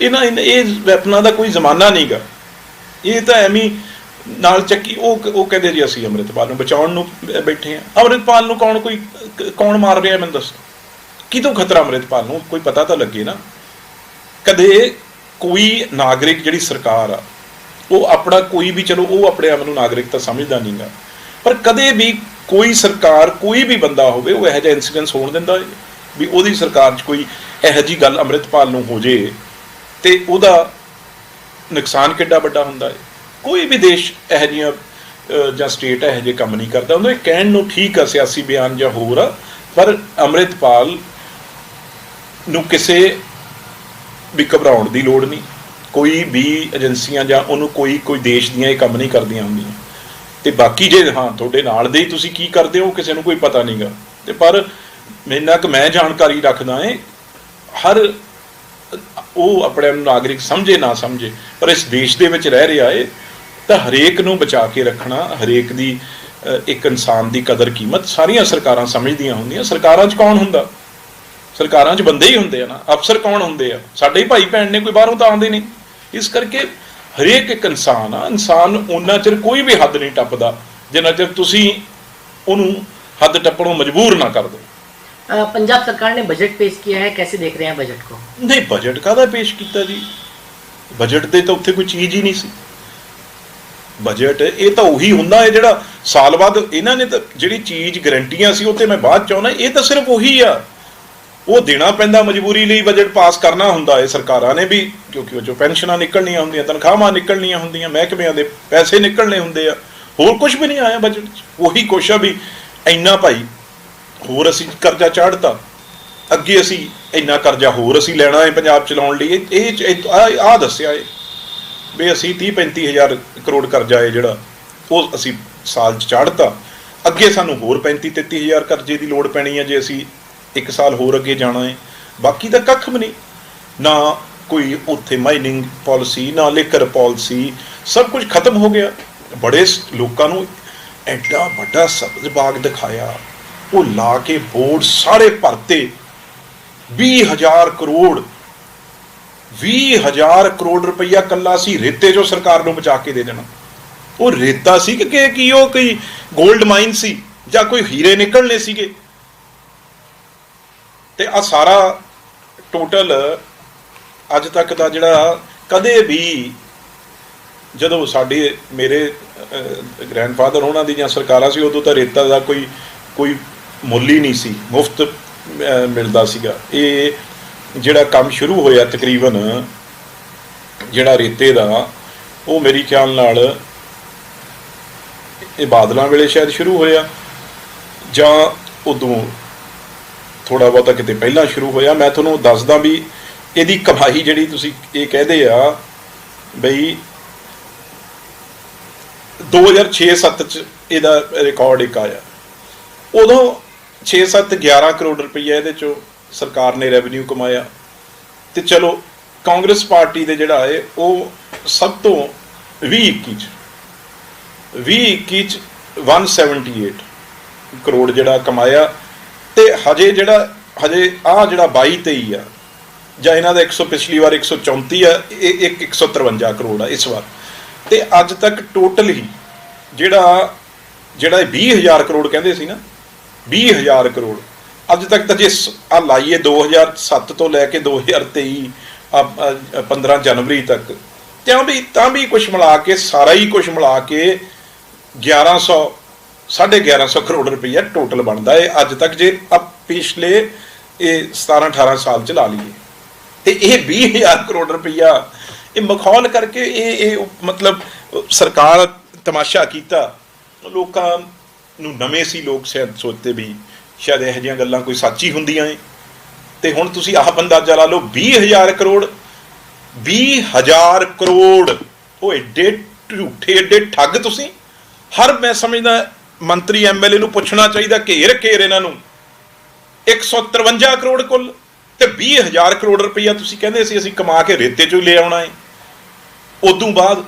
ਇਹਨਾਂ ਇਹ ਵੈਪਨਾਂ ਦਾ ਕੋਈ ਜ਼ਮਾਨਾ ਨਹੀਂਗਾ ਇਹ ਤਾਂ ਐਵੇਂ ਨਾਲ ਚੱਕੀ, ਉਹ ਉਹ ਕਹਿੰਦੇ ਜੀ ਅਸੀਂ ਅੰਮ੍ਰਿਤਪਾਲ ਨੂੰ ਬਚਾਉਣ ਨੂੰ ਬੈਠੇ ਆ। ਅੰਮ੍ਰਿਤਪਾਲ ਨੂੰ ਕੌਣ ਕੋਈ ਕੌਣ ਮਾਰ ਰਿਹਾ ਮੈਨੂੰ ਦੱਸੋ। ਕਿਹਦੋਂ ਖਤਰਾ ਅੰਮ੍ਰਿਤਪਾਲ ਨੂੰ? ਕੋਈ ਪਤਾ ਤਾਂ ਲੱਗੇ ਨਾ। ਕਦੇ ਕੋਈ ਨਾਗਰਿਕ ਜਿਹੜੀ ਸਰਕਾਰ ਆ, ਉਹ ਆਪਣਾ ਕੋਈ ਵੀ, ਚਲੋ ਉਹ ਆਪਣੇ ਆਪ ਨੂੰ ਨਾਗਰਿਕ ਤਾਂ ਸਮਝਦਾ ਨਹੀਂਗਾ ਪਰ ਕਦੇ ਵੀ ਕੋਈ ਸਰਕਾਰ, ਕੋਈ ਵੀ ਬੰਦਾ ਹੋਵੇ, ਉਹ ਇਹੋ ਜਿਹਾ ਇਨਸੀਡੈਂਸ ਹੋਣ ਦਿੰਦਾ ਹੈ ਵੀ ਉਹਦੀ ਸਰਕਾਰ 'ਚ ਕੋਈ ਇਹੋ ਜਿਹੀ ਗੱਲ ਅੰਮ੍ਰਿਤਪਾਲ ਨੂੰ ਹੋ ਜੇ ਤੇ ਉਹਦਾ ਨੁਕਸਾਨ ਕਿੱਡਾ ਵੱਡਾ ਹੁੰਦਾ ਹੈ ਕੋਈ ਵੀ ਦੇਸ਼ ਇਹੋ ਜਿਹੀਆਂ ਜਾਂ ਸਟੇਟ ਇਹੋ ਜਿਹੇ ਕੰਮ ਨਹੀਂ ਕਰਦਾ ਉਹਨੂੰ ਇਹ ਕਹਿਣ ਨੂੰ ਠੀਕ ਆ, ਸਿਆਸੀ ਬਿਆਨ ਜਾਂ ਹੋਰ ਆ, ਪਰ ਅੰਮ੍ਰਿਤਪਾਲ ਨੂੰ ਕਿਸੇ ਵੀ ਘਬਰਾਉਣ ਦੀ ਲੋੜ ਨਹੀਂ। ਕੋਈ ਵੀ ਏਜੰਸੀਆਂ ਜਾਂ ਉਹਨੂੰ ਕੋਈ ਕੋਈ ਦੇਸ਼ ਦੀਆਂ ਇਹ ਕੰਮ ਨਹੀਂ ਕਰਦੀਆਂ ਹੁੰਦੀਆਂ। ਤੇ ਬਾਕੀ ਜੇ, ਹਾਂ, ਤੁਹਾਡੇ ਨਾਲ ਦੇ ਹੀ ਤੁਸੀਂ ਕੀ ਕਰਦੇ ਹੋ, ਕਿਸੇ ਨੂੰ ਕੋਈ ਪਤਾ ਨਹੀਂਗਾ। ਤੇ ਪਰ ਮੈਨਾਂ ਕਿ ਮੈਂ ਜਾਣਕਾਰੀ ਰੱਖਦਾ ਏ, ਹਰ ਉਹ ਆਪਣੇ ਨੂੰ ਨਾਗਰਿਕ ਸਮਝੇ, ਨਾ ਸਮਝੇ, ਪਰ ਇਸ ਦੇਸ਼ ਦੇ ਵਿੱਚ ਰਹਿ ਰਿਹਾ ਏ, ਤਾਂ ਹਰੇਕ ਨੂੰ ਬਚਾ ਕੇ ਰੱਖਣਾ, ਹਰੇਕ ਦੀ ਇੱਕ ਇਨਸਾਨ ਦੀ ਕਦਰ ਕੀਮਤ ਸਾਰੀਆਂ ਸਰਕਾਰਾਂ ਸਮਝਦੀਆਂ ਹੁੰਦੀਆਂ। ਸਰਕਾਰਾਂ 'ਚ ਕੌਣ ਹੁੰਦਾ? ਸਰਕਾਰਾਂ 'ਚ ਬੰਦੇ ਹੀ ਹੁੰਦੇ ਆ ਨਾ। ਅਫਸਰ ਕੌਣ ਹੁੰਦੇ ਆ? ਸਾਡੇ ਹੀ ਭਾਈ ਭੈਣ ਨੇ ਕੋਈ ਬਾਹਰੋਂ ਤਾਂ ਆਉਂਦੇ ਨਹੀਂ। ਇਸ ਕਰਕੇ ਹਰੇਕ ਇੱਕ ਇਨਸਾਨ ਆ ਇਨਸਾਨ ਉਹਨਾਂ ਚਿਰ ਕੋਈ ਵੀ ਹੱਦ ਨਹੀਂ ਟੱਪਦਾ ਜਿੰਨਾ ਚਿਰ ਤੁਸੀਂ ਉਹਨੂੰ ਹੱਦ ਟੱਪਣੋਂ ਮਜਬੂਰ ਨਾ ਕਰ ਦਿਓ अ, पंजाब सरकार ने बजट पेश किया है कैसे देख रहे हैं बजट को ਨਹੀਂ ਬਜਟ ਕਾਹਦਾ ਪੇਸ਼ ਕੀਤਾ ਜੀ ਬਜਟ ਤੇ ਤਾਂ ਉੱਥੇ ਕੋਈ ਚੀਜ਼ ਹੀ ਨਹੀਂ ਸੀ ਬਜਟ ਇਹ ਤਾਂ ਉਹੀ ਹੁੰਦਾ ਹੈ ਜਿਹੜਾ ਸਾਲ ਬਾਅਦ ਇਹਨਾਂ ਨੇ ਤਾਂ ਜਿਹੜੀ ਚੀਜ਼ ਗਰੰਟੀਆਂ ਸੀ ਉਹ ਤੇ ਮੈਂ ਬਾਅਦ ਚਾਹੁੰਦਾ ਇਹ ਤਾਂ ਸਿਰਫ ਉਹੀ ਆ ਉਹ ਦੇਣਾ ਪੈਂਦਾ ਮਜਬੂਰੀ ਲਈ ਬਜਟ ਪਾਸ ਕਰਨਾ ਹੁੰਦਾ ਹੈ। ਸਰਕਾਰਾਂ ਨੇ ਵੀ, ਕਿਉਂਕਿ ਉਹ ਜੋ ਪੈਨਸ਼ਨਾਂ ਨਿਕਲਣੀਆਂ ਹੁੰਦੀਆਂ, ਤਨਖਾਹਾਂ ਨਿਕਲਣੀਆਂ ਹੁੰਦੀਆਂ, ਮਹਿਕਮਿਆਂ ਦੇ ਪੈਸੇ ਨਿਕਲਣੇ ਹੁੰਦੇ ਆ। ਹੋਰ ਕੁਝ ਵੀ ਨਹੀਂ ਆਇਆ ਬਜਟ 'ਚ। ਉਹੀ ਕੁਛ ਆ ਵੀ ਇੰਨਾ ਭਾਈ, ਹੋਰ ਅਸੀਂ ਕਰਜ਼ਾ ਚਾੜਤਾ। ਅੱਗੇ ਅਸੀਂ ਇੰਨਾ ਕਰਜ਼ਾ ਹੋਰ ਅਸੀਂ ਲੈਣਾ ਹੈ ਪੰਜਾਬ ਚਲਾਉਣ ਲਈ। ਇਹ ਇਹ ਆ ਦੱਸਿਆ ਏ ਵੀ ਅਸੀਂ 30 35 ਹਜ਼ਾਰ ਕਰੋੜ ਕਰਜ਼ਾ ਹੈ ਜਿਹੜਾ, ਉਹ ਅਸੀਂ ਸਾਲ ਚ ਚਾੜਤਾ। ਅੱਗੇ ਸਾਨੂੰ ਹੋਰ 35 33 ਹਜ਼ਾਰ ਕਰਜ਼ੇ ਦੀ ਲੋੜ ਪੈਣੀ ਹੈ ਜੇ ਅਸੀਂ ਇੱਕ ਸਾਲ ਹੋਰ ਅੱਗੇ ਜਾਣਾ ਹੈ। ਬਾਕੀ ਤਾਂ ਕੱਖ ਵੀ ਨਹੀਂ। ਨਾ ਕੋਈ ਉੱਥੇ ਮਾਈਨਿੰਗ ਪਾਲਿਸੀ ਨਾ ਲੇਕਰ ਪਾਲਿਸੀ ਸਭ ਕੁਝ ਖਤਮ ਹੋ ਗਿਆ। ਬੜੇ ਲੋਕਾਂ ਨੂੰ ਐਡਾ ਵੱਡਾ ਸਬਜ਼ ਬਾਗ ਦਿਖਾਇਆ। ਉਹ ਲਾ ਕੇ ਬੋਰਡ ਸਾਰੇ ਭਰਤੇ। 20000 ਕਰੋੜ। 20000 ਕਰੋੜ ਰੁਪਈਆ ਕੱਲਾ ਸੀ ਰੇਤੇ ਚੋਂ ਸਰਕਾਰ ਨੂੰ ਬਚਾ ਕੇ ਦੇ ਦੇਣਾ। ਉਹ ਰੇਤਾ ਸੀ ਕਿ ਕੀ ਉਹ ਕੋਈ 골ਡ ਮਾਈਨ ਸੀ ਜਾਂ ਕੋਈ ਹੀਰੇ ਨਿਕਲਣੇ ਸੀਗੇ। ਤੇ ਆ ਸਾਰਾ ਟੋਟਲ ਅੱਜ ਤੱਕ ਦਾ ਜਿਹੜਾ ਕਦੇ ਵੀ ਜਦੋਂ ਸਾਡੇ ਮੇਰੇ ਗ੍ਰੈਂਡਫਾਦਰ ਉਹਨਾਂ ਦੀ ਜਾਂ ਸਰਕਾਰਾਂ ਸੀ, ਉਦੋਂ ਤਾਂ ਰੇਤਾ ਦਾ ਕੋਈ ਕੋਈ ਮੁੱਲ ਹੀ ਨਹੀਂ ਸੀ, ਮੁਫਤ ਮਿਲਦਾ ਸੀਗਾ। ਇਹ ਜਿਹੜਾ ਕੰਮ ਸ਼ੁਰੂ ਹੋਇਆ ਤਕਰੀਬਨ, ਜਿਹੜਾ ਰੇਤੇ ਦਾ, ਉਹ ਮੇਰੀ ਖਿਆਲ ਨਾਲ ਇਹ ਬਾਦਲਾਂ ਵੇਲੇ ਸ਼ਾਇਦ ਸ਼ੁਰੂ ਹੋਇਆ, ਜਾਂ ਉਦੋਂ ਥੋੜਾ ਬਹੁਤਾ ਕਿਤੇ ਪਹਿਲਾਂ ਸ਼ੁਰੂ ਹੋਇਆ, ਮੈਂ ਤੁਹਾਨੂੰ ਦੱਸਦਾ ਵੀ ਇਹਦੀ ਕਮਾਈ ਜਿਹੜੀ ਤੁਸੀਂ ਇਹ ਕਹਦੇ ਆ ਬਈ 2006-7 ਚ ਇਹਦਾ ਰਿਕਾਰਡ ਇੱਕ ਆਇਆ। ਉਦੋਂ 6-7 11 ਕਰੋੜ ਰੁਪਈਆ ਇਹਦੇ ਚੋਂ ਸਰਕਾਰ ਨੇ ਰੈਵਨਿਊ ਕਮਾਇਆ। ਤੇ ਚਲੋ ਕਾਂਗਰਸ ਪਾਰਟੀ ਦੇ ਜਿਹੜਾ ਹੈ, ਉਹ ਸਭ ਤੋਂ 2021 ਚ 2021 ਚ 178 ਕਰੋੜ ਜਿਹੜਾ ਕਮਾਇਆ। ਤੇ ਹਜੇ ਜਿਹੜਾ, ਹਜੇ ਆ ਜਿਹੜਾ 22 23 ਆ, ਜਾਂ ਇਹਨਾਂ ਦਾ 100 ਪਿਛਲੀ ਵਾਰ 134 ਆ, ਇਹ ਇੱਕ 153 ਕਰੋੜ ਆ ਇਸ ਵਾਰ। ਤੇ ਅੱਜ ਤੱਕ ਟੋਟਲ ਹੀ ਜਿਹੜਾ ਜਿਹੜਾ ਇਹ 20000 ਕਰੋੜ ਕਹਿੰਦੇ ਸੀ ਨਾ 20000 ਕਰੋੜ। ਅੱਜ ਤੱਕ ਤਾਂ ਜੇ ਆ ਲਾਈਏ 2007 ਤੋਂ ਲੈ ਕੇ 2023 ਆ 15 ਜਨਵਰੀ ਤੱਕ, ਤਾਂ ਵੀ ਤਾਂ ਵੀ ਕੁਝ ਮਿਲਾ ਕੇ, ਸਾਰਾ ਹੀ ਕੁਝ ਮਿਲਾ ਕੇ 1100 1150 ਕਰੋੜ ਰੁਪਈਆ ਟੋਟਲ ਬਣਦਾ ਹੈ। ਅੱਜ ਤੱਕ ਜੇ ਆ ਪਿਛਲੇ ਇਹ 17 18 ਸਾਲ ਚ ਲਾ ਲਈਏ, ਤੇ ਇਹ 20000 ਕਰੋੜ ਰੁਪਈਆ, ਇਹ ਮਖੌਲ ਕਰਕੇ ਇਹ ਇਹ ਮਤਲਬ ਸਰਕਾਰ ਤਮਾਸ਼ਾ ਕੀਤਾ। ਲੋਕਾਂ ਨੂੰ ਨਵੇਂ ਸੀ ਲੋਕ ਸ਼ਾਇਦ ਸੋਚਦੇ ਵੀ ਸ਼ਾਇਦ ਇਹੋ ਜਿਹੀਆਂ ਗੱਲਾਂ ਕੋਈ ਸੱਚੀ ਹੁੰਦੀਆਂ ਏ ਤੇ ਹੁਣ ਤੁਸੀਂ ਆਹ ਅੰਦਾਜ਼ਾ ਲਾ ਲਓ 20000 ਕਰੋੜ 20000 ਕਰੋੜ। ਉਹ ਏਡੇ ਝੂਠੇ, ਏਡੇ ਠੱਗ ਤੁਸੀਂ? ਹਰ ਮੈਂ ਸਮਝਦਾ ਮੰਤਰੀ ਐਮਐਲਏ ਨੂੰ ਪੁੱਛਣਾ ਚਾਹੀਦਾ, ਘੇਰ ਘੇਰ ਇਹਨਾਂ ਨੂੰ। 153 ਕਰੋੜ ਕੁੱਲ ਤੇ 20000 ਕਰੋੜ ਰੁਪਈਆ ਤੁਸੀਂ ਕਹਿੰਦੇ ਸੀ ਅਸੀਂ ਕਮਾ ਕੇ ਰੇਤੇ ਚੋਂ ਲੈ ਆਉਣਾ ਹੈ ਉਦੋਂ ਬਾਅਦ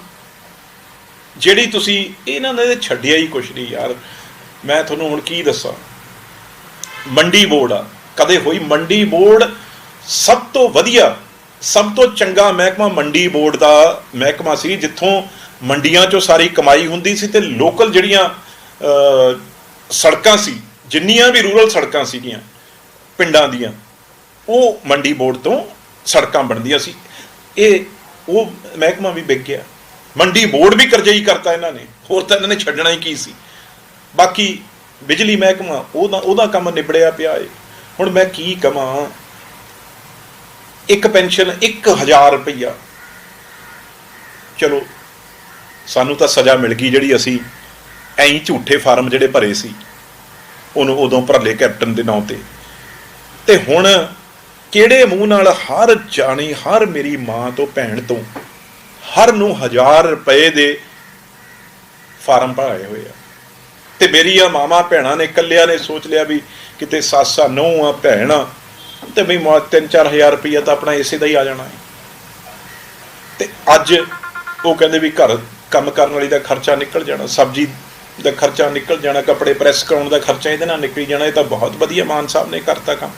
ਜਿਹੜੀ ਤੁਸੀਂ ਇਹਨਾਂ ਨੇ ਛੱਡਿਆ ਹੀ ਕੁਛ ਨਹੀਂ ਯਾਰ। ਮੈਂ ਤੁਹਾਨੂੰ ਹੁਣ ਕੀ ਦੱਸਾਂ? ਮੰਡੀ ਬੋਰਡ ਆ। ਕਦੇ ਹੋਈ ਮੰਡੀ ਬੋਰਡ ਸਭ ਤੋਂ ਵਧੀਆ, ਸਭ ਤੋਂ ਚੰਗਾ ਮਹਿਕਮਾ ਮੰਡੀ ਬੋਰਡ ਦਾ ਮਹਿਕਮਾ ਸੀ, ਜਿੱਥੋਂ ਮੰਡੀਆਂ ਚੋਂ ਸਾਰੀ ਕਮਾਈ ਹੁੰਦੀ ਸੀ ਤੇ ਲੋਕਲ ਜਿਹੜੀਆਂ ਸੜਕਾਂ ਸੀ, ਜਿੰਨੀਆਂ ਵੀ ਰੂਰਲ ਸੜਕਾਂ ਸੀਗੀਆਂ, ਪਿੰਡਾਂ ਦੀਆਂ, ਉਹ ਮੰਡੀ ਬੋਰਡ ਤੋਂ ਸੜਕਾਂ ਬਣਦੀਆਂ ਸੀ। ਇਹ, ਉਹ ਮਹਿਕਮਾ ਵੀ ਵਿਕ ਗਿਆ। ਮੰਡੀ ਬੋਰਡ ਵੀ ਕਰਜ਼ਈ ਕਰਤਾ ਇਹਨਾਂ ਨੇ, ਹੋਰ ਤਾਂ ਇਹਨਾਂ ਨੇ ਛੱਡਣਾ ਹੀ ਕੀ ਸੀ। ਬਾਕੀ ਬਿਜਲੀ ਮਹਿਕਮਾ, ਉਹਦਾ ਉਹਦਾ ਕੰਮ ਨਿਬੜਿਆ ਪਿਆ ਏ। ਹੁਣ ਮੈਂ ਕੀ ਕਵਾਂ, ਇੱਕ ਪੈਨਸ਼ਨ 1000 ਰੁਪਈਆ। ਚਲੋ, ਸਾਨੂੰ ਤਾਂ ਸਜ਼ਾ ਮਿਲ ਗਈ ਜਿਹੜੀ ਅਸੀਂ ਐਂ ਝੂਠੇ ਫਾਰਮ ਜਿਹੜੇ ਭਰੇ ਸੀ, ਉਹਨੂੰ ਉਦੋਂ ਭਰਲੇ ਕੈਪਟਨ ਦੇ ਨਾਂ ਤੇ। ਤੇ ਹੁਣ ਕਿਹੜੇ ਮੂੰਹ ਨਾਲ ਹਰ ਜਾਣੀ, ਹਰ ਮੇਰੀ ਮਾਂ ਤੋਂ ਭੈਣ ਤੋਂ ਹਰ ਨੂੰ ਹਜ਼ਾਰ ਰੁਪਏ ਦੇ ਫਾਰਮ ਭਰਾਏ ਹੋਏ ਆ। ਤੇ ਮੇਰੀ ਆ ਮਾਮਾ ਭੈਣਾਂ ਨੇ ਕੱਲਿਆਂ ਨੇ ਸੋਚ ਲਿਆ ਵੀ ਕਿਤੇ ਸਾਸਾ ਨਹੁੰ ਆ, ਭੈਣ ਆ, ਤੇ ਵੀ ਮਾ 3-4000 ਰੁਪਈਆ ਤਾਂ ਆਪਣਾ ਇਸੇ ਦਾ ਹੀ ਆ ਜਾਣਾ ਹੈ। ਤੇ ਅੱਜ ਉਹ ਕਹਿੰਦੇ ਵੀ ਘਰ ਕੰਮ ਕਰਨ ਵਾਲੀ ਦਾ ਖਰਚਾ ਨਿਕਲ ਜਾਣਾ, ਸਬਜ਼ੀ ਦਾ ਖਰਚਾ ਨਿਕਲ ਜਾਣਾ, ਕੱਪੜੇ ਪ੍ਰੈਸ ਕਰਾਉਣ ਦਾ ਖਰਚਾ ਇਹਦੇ ਨਾਲ ਨਿਕਲ ਜਾਣਾ, ਇਹ ਤਾਂ ਬਹੁਤ ਵਧੀਆ ਮਾਨ ਸਾਹਿਬ ਨੇ ਕਰਤਾ ਕੰਮ।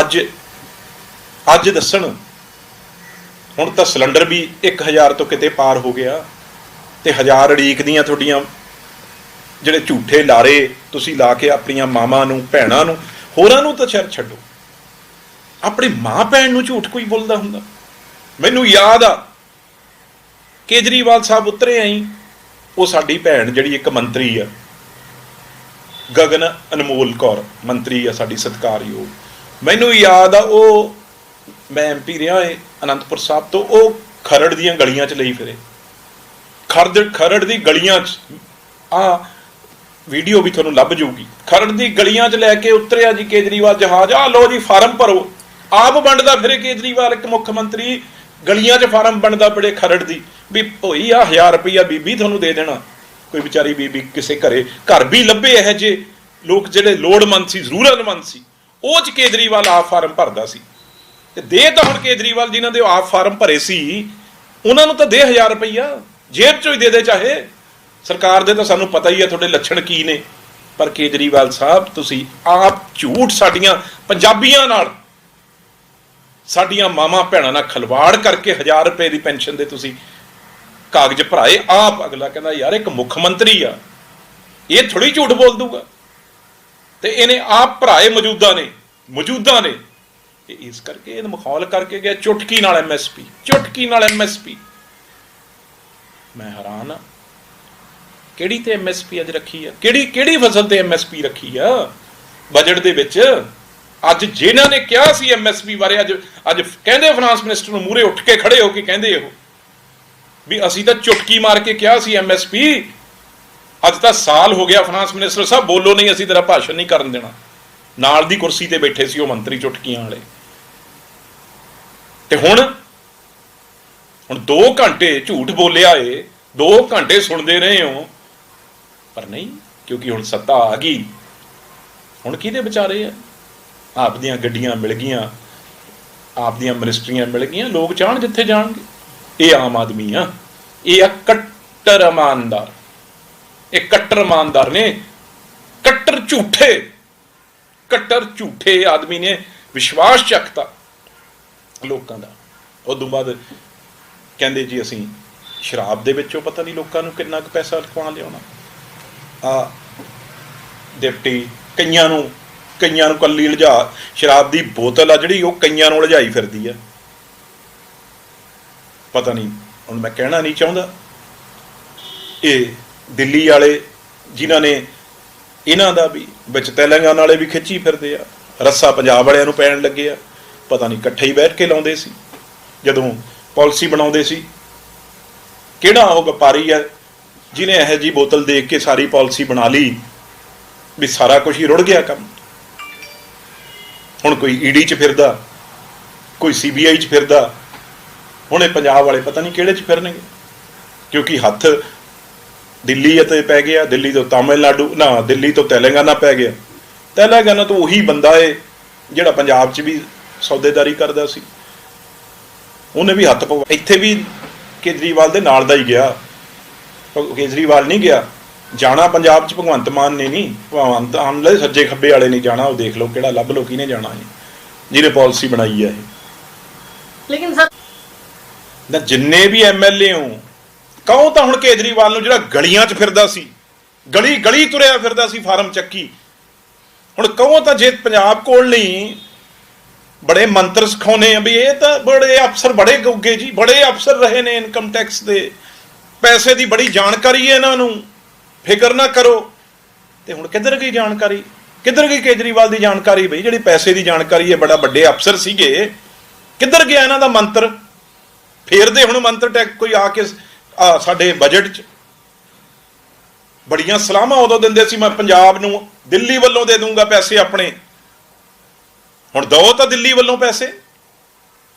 ਅੱਜ ਅੱਜ ਦੱਸਣ, ਹੁਣ ਤਾਂ ਸਿਲੰਡਰ ਵੀ 1000 ਤੋਂ ਕਿਤੇ ਪਾਰ ਹੋ ਗਿਆ ਤੇ ਹਜ਼ਾਰ ਅੜੀਕ ਦੀਆਂ ਤੁਹਾਡੀਆਂ ਜਿਹੜੇ ਝੂਠੇ ਲਾਰੇ ਤੁਸੀਂ ਲਾ ਕੇ ਆਪਣੀਆਂ ਮਾਵਾਂ ਨੂੰ, ਭੈਣਾਂ ਨੂੰ, ਹੋਰਾਂ ਨੂੰ ਤਾਂ ਛੱਡ ਛੱਡੋ। ਆਪਣੀ ਮਾਂ ਭੈਣ ਨੂੰ ਝੂਠ ਕੋਈ ਬੋਲਦਾ ਹੁੰਦਾ। ਮੈਨੂੰ ਯਾਦ ਆ, ਕੇਜਰੀਵਾਲ ਸਾਹਿਬ ਉਤਰੇ ਆਈ ਉਹ ਸਾਡੀ ਭੈਣ ਜਿਹੜੀ ਇੱਕ ਮੰਤਰੀ ਆ। ਗਗਨ ਅਨਮੋਲ ਕੌਰ, ਮੰਤਰੀ ਆ ਸਾਡੀ ਸਤਿਕਾਰਯੋਗ। ਮੈਨੂੰ ਯਾਦ ਆ, ਉਹ ਮੈਂ ਐਮਪੀ ਰਿਹਾ ਏ ਅਨੰਤਪੁਰ ਸਾਹਿਬ ਤੋਂ, ਉਹ ਖਰੜ ਦੀਆਂ ਗਲੀਆਂ 'ਚ ਲਈ ਫਿਰੇ। ਖਰੜ ਖਰੜ ਦੀ ਗਲੀਆਂ 'ਚ, ਆ ਵੀਡੀਓ ਵੀ ਤੁਹਾਨੂੰ ਲੱਭ ਜਾਊਗੀ। ਖਰੜ ਦੀ ਗਲੀਆਂ 'ਚ ਲੈ ਕੇ ਉਤਰਿਆ ਜੀ ਕੇਜਰੀਵਾਲ ਜਹਾਜ਼, ਆ ਲੋ ਜੀ ਫਾਰਮ ਭਰੋ। ਆਪ ਵੰਡਦਾ ਫਿਰੇ ਕੇਜਰੀਵਾਲ, ਇੱਕ ਮੁੱਖ ਮੰਤਰੀ। ਗਲੀਆਂ 'ਚ ਫਾਰਮ ਬਣਦਾ ਬੜੇ ਖਰੜ ਦੀ, ਵੀ ਭੋਈ ਆ 1000 ਰੁਪਈਆ ਬੀਬੀ ਤੁਹਾਨੂੰ ਦੇ ਦੇਣਾ। ਕੋਈ ਵਿਚਾਰੀ ਬੀਬੀ ਕਿਸੇ ਘਰੇ, ਘਰ ਵੀ ਲੱਭੇ ਇਹ ਜੇ ਲੋਕ ਜਿਹੜੇ ਲੋੜਮੰਦ ਸੀ, ਜ਼ਰੂਰਤਮੰਦ ਸੀ। ਉਹ 'ਚ ਕੇਜਰੀਵਾਲ ਆਪ ਫਾਰਮ ਭਰਦਾ ਸੀ। ਤੇ ਦੇ ਤਾਂ ਹੁਣ ਕੇਜਰੀਵਾਲ ਜਿਨ੍ਹਾਂ ਦੇ ਆਪ ਫਾਰਮ ਭਰੇ ਸੀ, ਉਹਨਾਂ ਨੂੰ ਤਾਂ ਦੇ 1000 ਰੁਪਈਆ, ਜੇਬ ਚੋਂ ਹੀ ਦੇ ਦੇ ਚਾਹੇ। ਸਰਕਾਰ ਦੇ ਤਾਂ ਸਾਨੂੰ ਪਤਾ ਹੀ ਹੈ ਤੁਹਾਡੇ ਲੱਛਣ ਕੀ ਨੇ। ਪਰ ਕੇਜਰੀਵਾਲ ਸਾਹਿਬ, ਤੁਸੀਂ ਆਪ ਝੂਠ ਸਾਡੀਆਂ ਪੰਜਾਬੀਆਂ ਨਾਲ ਸਾਡੀਆਂ ਮਾਵਾਂ ਭੈਣਾਂ ਨਾਲ ਖਲਵਾੜ ਕਰਕੇ 1000 ਰੁਪਏ ਦੀ ਪੈਨਸ਼ਨ ਦੇ ਤੁਸੀਂ ਕਾਗਜ਼ ਭਰਾਏ, ਆਪ ਅਗਲਾ ਕਹਿੰਦਾ, ਯਾਰ, ਇੱਕ ਮੁੱਖ ਮੰਤਰੀ ਆ। ਇਹ ਥੋੜੀ ਝੂਠ ਬੋਲ ਦੂਗਾ। ਤੇ ਇਹਨੇ ਆਪ ਭਰਾਏ ਮੌਜੂਦਾ ਨੇ ਮੌਜੂਦਾ ਨੇ। ਤੇ ਇਸ ਕਰਕੇ ਇਹ ਮਖੌਲ ਕਰਕੇ ਗਿਆ ਚੁਟਕੀ ਨਾਲ ਐਮਐਸਪੀ ਚੁਟਕੀ ਨਾਲ ਐਮਐਸਪੀ ਮੈਂ ਹੈਰਾਨ ਆ। ਕਿਹੜੀ ਤੇ ਐਮਐਸਪੀ ਅੱਜ ਰੱਖੀ ਆ? ਕਿਹੜੀ ਕਿਹੜੀ ਫਸਲ ਤੇ ਐਮਐਸਪੀ ਰੱਖੀ ਆ? ਬਜਟ ਦੇ ਵਿੱਚ ਅੱਜ ਜਿਨ੍ਹਾਂ ਨੇ ਕਿਹਾ ਸੀ ਐਮਐਸਪੀ ਬਾਰੇ, ਅੱਜ ਅੱਜ ਕਹਿੰਦੇ ਫਾਈਨਾਂਸ ਮਿਨਿਸਟਰ ਨੂੰ ਮੂਰੇ ਉੱਠ ਕੇ ਖੜੇ ਹੋ ਕੇ ਕਹਿੰਦੇ ਉਹ, ਵੀ ਅਸੀਂ ਤਾਂ ਚੁਟਕੀ ਮਾਰ ਕੇ ਕਿਹਾ ਸੀ ਐਮਐਸਪੀ ਅੱਜ ਤਾਂ ਸਾਲ ਹੋ ਗਿਆ ਫਾਈਨਾਂਸ ਮਿਨਿਸਟਰ ਸਾਹਿਬ, ਬੋਲੋ ਨਹੀਂ ਅਸੀਂ ਤੇਰਾ ਭਾਸ਼ਣ ਨਹੀਂ ਕਰਨ ਦੇਣਾ। ਨਾਲ ਦੀ ਕੁਰਸੀ ਤੇ ਬੈਠੇ ਸੀ ਉਹ ਮੰਤਰੀ ਚੁਟਕੀਆਂ ਵਾਲੇ। ਤੇ ਹੁਣ ਹੁਣ 2 ਘੰਟੇ ਝੂਠ ਬੋਲਿਆ ਏ 2 ਘੰਟੇ ਸੁਣਦੇ ਰਹੇ ਹੋ, ਪਰ ਨਹੀਂ, ਕਿਉਂਕਿ ਹੁਣ ਸੱਤਾ ਆ ਗਈ। ਹੁਣ ਕਿਹਦੇ ਵਿਚਾਰੇ ਆ? ਆਪ ਦੀਆਂ ਗੱਡੀਆਂ ਮਿਲ ਗਈਆਂ, ਆਪ ਦੀਆਂ ਮਿਨਿਸਟਰੀਆਂ ਮਿਲ ਗਈਆਂ, ਲੋਕ ਜਾਣ ਜਿੱਥੇ ਜਾਣਗੇ। ਇਹ ਆਮ ਆਦਮੀ ਆ। ਇਹ ਆ ਕੱਟਰ ਇਮਾਨਦਾਰ। ਇਹ ਕੱਟਰ ਇਮਾਨਦਾਰ ਨੇ ਕੱਟਰ ਝੂਠੇ। ਕੱਟਰ ਝੂਠੇ ਆਦਮੀ ਨੇ ਵਿਸ਼ਵਾਸ ਚੱਕਤਾ ਲੋਕਾਂ ਦਾ। ਉਦੋਂ ਬਾਅਦ ਕਹਿੰਦੇ ਜੀ ਅਸੀਂ ਸ਼ਰਾਬ ਦੇ ਵਿੱਚੋਂ ਪਤਾ ਨਹੀਂ ਲੋਕਾਂ ਨੂੰ ਕਿੰਨਾ ਕੁ ਪੈਸਾ ਲਖਵਾ ਲਿਆਉਣਾ। ਆ ਡਿਪਟੀ ਕਈਆਂ ਨੂੰ ਕਈਆਂ ਨੂੰ ਕੱਲੀ ਲਿਜਾ, ਸ਼ਰਾਬ ਦੀ ਬੋਤਲ ਆ ਜਿਹੜੀ ਉਹ ਕਈਆਂ ਨੂੰ ਲਿਜਾਈ ਫਿਰਦੀ ਆ। ਪਤਾ ਨਹੀਂ, ਹੁਣ ਮੈਂ ਕਹਿਣਾ ਨਹੀਂ ਚਾਹੁੰਦਾ। ਇਹ ਦਿੱਲੀ ਵਾਲੇ ਜਿਨ੍ਹਾਂ ਨੇ ਇਹਨਾਂ ਦਾ ਵੀ ਵਿੱਚ ਤੇਲੰਗਾਨਾ ਵਾਲੇ ਵੀ ਖਿੱਚੀ ਫਿਰਦੇ ਆ, ਰੱਸਾ ਪੰਜਾਬ ਵਾਲਿਆਂ ਨੂੰ ਪੈਣ ਲੱਗੇ ਆ, ਪਤਾ ਨਹੀਂ ਇਕੱਠੇ ਹੀ ਬੈਠ ਕੇ ਲਾਉਂਦੇ ਸੀ, ਜਦੋਂ ਪਾਲਿਸੀ ਬਣਾਉਂਦੇ ਸੀ। ਕਿਹੜਾ ਉਹ ਵਪਾਰੀ ਆ ਜਿਨੇ ਇਹ ਜੀ ਬੋਤਲ ਦੇਖ ਕੇ ਸਾਰੀ ਪਾਲਿਸੀ ਬਣਾ ਲਈ, ਵੀ ਸਾਰਾ ਕੁਝ ਹੀ ਰੁੜ ਗਿਆ ਕੰਮ? ਹੁਣ ਕੋਈ ਈਡੀ ਚ ਫਿਰਦਾ, ਕੋਈ ਸੀਬੀਆਈ ਚ ਫਿਰਦਾ, ਹੁਣ ਇਹ ਪੰਜਾਬ ਵਾਲੇ ਪਤਾ ਨਹੀਂ ਕਿਹੜੇ ਚ ਫਿਰਨਗੇ? ਕਿਉਂਕਿ ਹੱਥ ਦਿੱਲੀ ਅਤੇ ਪੈ ਗਿਆ, ਦਿੱਲੀ ਤੋਂ ਤਾਮਿਲਨਾਡੂ, ਨਾ, ਦਿੱਲੀ ਤੋਂ ਤੇਲੰਗਾਨਾ ਪੈ ਗਿਆ। ਤੇਲੰਗਾਨਾ ਤੋਂ ਉਹੀ ਬੰਦਾ ਏ ਜਿਹੜਾ ਪੰਜਾਬ 'ਚ ਵੀ ਸੌਦੇਦਾਰੀ ਕਰਦਾ ਸੀ। ਉਹਨੇ ਵੀ ਹੱਥ ਪਵਾ ਇੱਥੇ ਵੀ ਕੇਜਰੀਵਾਲ ਦੇ ਨਾਲ ਦਾ ਹੀ ਗਿਆ। ਕੇਜਰੀਵਾਲ ਨਹੀਂ ਗਿਆ। ਜਾਣਾ ਪੰਜਾਬ 'ਚ ਭਗਵੰਤ ਮਾਨ ਨੇ ਨਹੀਂ ਭਗਵੰਤ ਹਮਲੇ ਸੱਜੇ ਖੱਬੇ ਵਾਲੇ ਨੇ ਜਾਣਾ ਉਹ ਦੇਖ ਲਓ ਕਿਹੜਾ ਲੱਭ ਲੋ ਕਿਹਨੇ ਜਾਣਾ ਹੈ ਜਿਹਨੇ ਪਾਲਿਸੀ ਬਣਾਈ ਹੈ ਇਹ। ਲੇਕਿਨ ਸਰ ਨਾ ਜਿੰਨੇ ਵੀ ਐਮਐਲਏ ਹੋ ਕਹੋ ਤਾਂ ਹੁਣ ਕੇਜਰੀਵਾਲ ਨੂੰ ਜਿਹੜਾ ਗਲੀਆਂ 'ਚ ਫਿਰਦਾ ਸੀ ਗਲੀ ਗਲੀ ਤੁਰਿਆ ਫਿਰਦਾ ਸੀ ਫਾਰਮ ਚੱਕੀ। ਹੁਣ ਕਹੋ ਤਾਂ ਜੇ ਪੰਜਾਬ ਕੋਲ ਨਹੀਂ ਬੜੇ ਮੰਤਰ ਸਿਖਾਉਨੇ ਆ ਵੀ ਇਹ ਤਾਂ ਬੜੇ ਅਫਸਰ ਬੜੇ ਗੁੱਗੇ ਜੀ ਬੜੇ ਅਫਸਰ ਰਹੇ ਨੇ ਇਨਕਮ ਟੈਕਸ ਦੇ। ਪੈਸੇ ਦੀ ਬੜੀ ਜਾਣਕਾਰੀ ਹੈ ਇਹਨਾਂ ਨੂੰ। ਫਿਕਰ ਨਾ ਕਰੋ। ਤੇ ਹੁਣ ਕਿੱਧਰ ਗਈ ਜਾਣਕਾਰੀ? ਕਿੱਧਰ ਗਈ ਕੇਜਰੀਵਾਲ ਦੀ ਜਾਣਕਾਰੀ ਬਈ? ਜਿਹੜੀ ਪੈਸੇ ਦੀ ਜਾਣਕਾਰੀ ਹੈ ਬੜਾ ਵੱਡੇ ਅਫਸਰ ਸੀਗੇ। ਕਿੱਧਰ ਗਿਆ ਇਹਨਾਂ ਦਾ ਮੰਤਰ? ਫੇਰਦੇ ਹੁਣ ਮੰਤਰ ਟੈਕ ਕੋਈ ਆ ਕੇ ਆ ਸਾਡੇ ਬਜਟ 'ਚ। ਬੜੀਆਂ ਸਲਾਹਾਂ ਉਦੋਂ ਦਿੰਦੇ ਸੀ, ਮੈਂ ਪੰਜਾਬ ਨੂੰ ਦਿੱਲੀ ਵੱਲੋਂ ਦੇ ਦੂੰਗਾ ਪੈਸੇ ਆਪਣੇ। ਹੁਣ ਦੋ ਤਾਂ ਦਿੱਲੀ ਵੱਲੋਂ ਪੈਸੇ।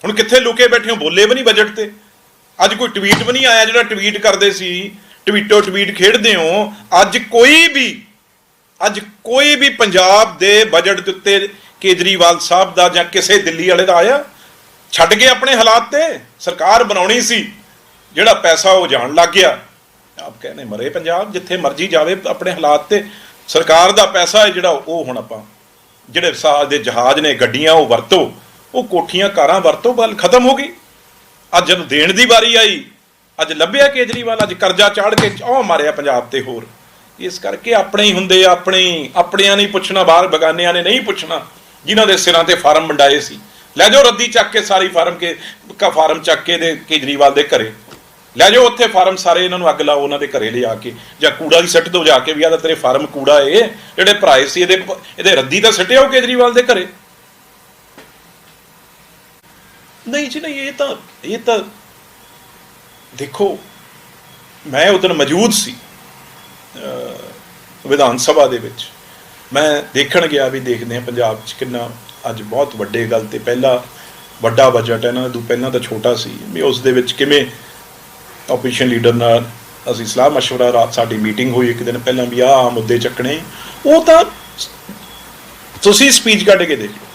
ਹੁਣ ਕਿੱਥੇ ਲੁਕੇ ਬੈਠੇ ਹੋ? ਬੋਲੇ ਵੀ ਨਹੀਂ ਬਜਟ ਤੇ। ਅੱਜ ਕੋਈ ਟਵੀਟ ਵੀ ਨਹੀਂ ਆਇਆ ਜਿਹੜਾ ਟਵੀਟ ਕਰਦੇ ਸੀ। ਟਵੀਟੋ ਟਵੀਟ ਖੇਡਦੇ ਹੋ, ਅੱਜ ਕੋਈ ਵੀ, ਅੱਜ ਕੋਈ ਵੀ ਪੰਜਾਬ ਦੇ ਬਜਟ ਦੇ ਉੱਤੇ ਕੇਜਰੀਵਾਲ ਸਾਹਿਬ ਦਾ ਜਾਂ ਕਿਸੇ ਦਿੱਲੀ ਵਾਲੇ ਦਾ ਆਇਆ, ਛੱਡ ਕੇ ਆਪਣੇ ਹਾਲਾਤ ਤੇ ਸਰਕਾਰ ਬਣਾਉਣੀ ਸੀ, ਜਿਹੜਾ ਪੈਸਾ ਉਹ ਜਾਣ ਲੱਗ ਗਿਆ। ਆਪ ਕਹਿੰਦੇ ਮਰੇ ਪੰਜਾਬ, ਜਿੱਥੇ ਮਰਜ਼ੀ ਜਾਵੇ, ਆਪਣੇ ਹਾਲਾਤ ਤੇ ਸਰਕਾਰ ਦਾ ਪੈਸਾ ਹੈ ਜਿਹੜਾ ਉਹ ਹੁਣ ਆਪਾਂ, ਜਿਹੜੇ ਸਾਹ ਦੇ ਜਹਾਜ਼ ਨੇ, ਗੱਡੀਆਂ ਉਹ ਵਰਤੋ, ਉਹ ਕੋਠੀਆਂ, ਕਾਰਾਂ ਵਰਤੋ, ਗੱਲ ਖਤਮ ਹੋ ਗਈ। ਅੱਜ ਜਦੋਂ ਦੇਣ ਦੀ ਵਾਰੀ ਆਈ। ਅੱਜ ਲੱਭਿਆ ਕੇਜਰੀਵਾਲ, ਅੱਜ ਕਰਜ਼ਾ ਚਾੜ ਕੇ ਉਹ ਮਾਰਿਆ ਪੰਜਾਬ ਤੇ ਹੋਰ। ਇਸ ਕਰਕੇ ਆਪਣੇ ਹੀ ਹੁੰਦੇ ਆਪਣੇ ਆਪਣਿਆਂ ਨੇ ਪੁੱਛਣਾ, ਬਾਹਰ ਬਗਾਨਿਆਂ ਨੇ ਨਹੀਂ ਪੁੱਛਣਾ, ਜਿਨ੍ਹਾਂ ਦੇ ਸਿਰਾਂ ਤੇ ਫਾਰਮ ਵੰਡਾਏ ਸੀ। ਲੈ ਜਾਓ ਰੱਦੀ ਚੱਕ ਕੇ ਸਾਰੀ ਫਾਰਮ ਕੇ, ਕਾ ਫਾਰਮ ਚੱਕ ਕੇ ਦੇ ਕੇਜਰੀਵਾਲ ਦੇ ਘਰੇ। ਲੈ ਜਾਓ ਉੱਥੇ ਫਾਰਮ ਸਾਰੇ ਇਹਨਾਂ ਨੂੰ ਅੱਗ ਲਾਓ, ਉਹਨਾਂ ਦੇ ਘਰੇ ਲਿਆ ਕੇ। ਜਾਂ ਕੂੜਾ ਦੀ ਸੱਟ ਦੋ ਜਾ ਕੇ ਵੀ ਆ ਤਾਂ ਤੇਰੇ ਫਾਰਮ ਕੂੜਾ ਏ। ਜਿਹੜੇ ਭਰਾਏ ਸੀ ਇਹਦੇ ਇਹਦੇ ਰੱਦੀ ਤਾਂ ਸੱਟਿਆ ਉਹ ਕੇਜਰੀਵਾਲ ਦੇ ਘਰੇ। ਨਹੀਂ ਜੀ, ਨਹੀਂ, ਇਹ ਤਾਂ ਇਹ ਤਾਂ ਦੇਖੋ, ਮੈਂ ਉਦੋਂ ਮੌਜੂਦ ਸੀ ਵਿਧਾਨ ਸਭਾ ਦੇ ਵਿੱਚ। ਮੈਂ ਦੇਖਣ ਗਿਆ ਵੀ ਦੇਖਦੇ ਹਾਂ ਪੰਜਾਬ 'ਚ ਕਿੰਨਾ, ਅੱਜ ਬਹੁਤ ਵੱਡੇ ਗੱਲ ਤੇ ਪਹਿਲਾ ਵੱਡਾ ਬਜਟ ਇਹਨਾਂ ਦਾ ਪਹਿਲਾਂ ਤਾਂ ਛੋਟਾ ਸੀ। ਵੀ ਉਸ ਦੇ ਵਿੱਚ ਕਿਵੇਂ ਆਪੋਜੀਸ਼ਨ ਲੀਡਰ ਨਾਲ ਅਸੀਂ ਸਲਾਹ ਮਸ਼ਵਰਾ ਰਾਤ ਸਾਡੀ ਮੀਟਿੰਗ ਹੋਈ ਇੱਕ ਦਿਨ ਪਹਿਲਾਂ ਵੀ ਆਹ ਮੁੱਦੇ ਚੱਕਣੇ। ਉਹ ਤਾਂ ਤੁਸੀਂ ਸਪੀਚ ਕੱਢ ਕੇ ਦੇਖੋ